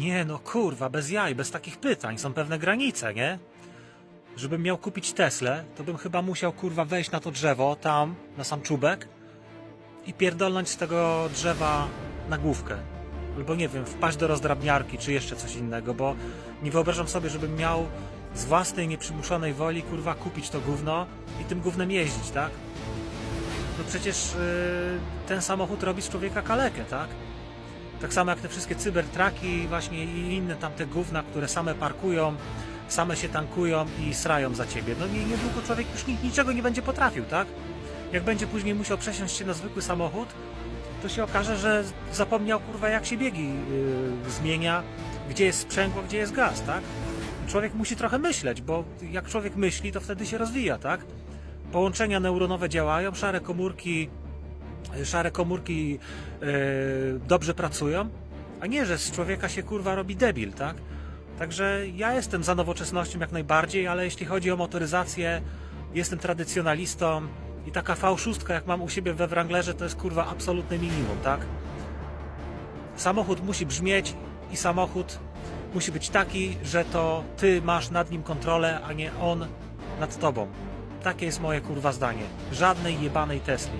Nie no, kurwa, bez jaj, bez takich pytań. Są pewne granice, nie? Żebym miał kupić Teslę, to bym chyba musiał, kurwa, wejść na to drzewo, tam, na sam czubek i pierdolnąć z tego drzewa na główkę. Albo nie wiem, wpaść do rozdrabniarki, czy jeszcze coś innego, bo nie wyobrażam sobie, żebym miał z własnej, nieprzymuszonej woli, kurwa, kupić to gówno i tym gównem jeździć, tak? No przecież yy, ten samochód robi z człowieka kalekę, tak? Tak samo jak te wszystkie cybertraki właśnie i inne tamte gówna, które same parkują, same się tankują i srają za ciebie. No nie, niedługo człowiek już ni- niczego nie będzie potrafił, tak? Jak będzie później musiał przesiąść się na zwykły samochód, to się okaże, że zapomniał kurwa jak się biegi yy, zmienia, gdzie jest sprzęgło, gdzie jest gaz, tak? Człowiek musi trochę myśleć, bo jak człowiek myśli, to wtedy się rozwija, tak? Połączenia neuronowe działają, szare komórki szare komórki e, dobrze pracują, a nie, że z człowieka się kurwa robi debil, tak? Także ja jestem za nowoczesnością jak najbardziej, ale jeśli chodzi o motoryzację, jestem tradycjonalistą i taka V6, jak mam u siebie we Wranglerze, to jest kurwa absolutne minimum, tak? Samochód musi brzmieć i samochód musi być taki, że to ty masz nad nim kontrolę, a nie on nad tobą. Takie jest moje kurwa zdanie. Żadnej jebanej Tesli.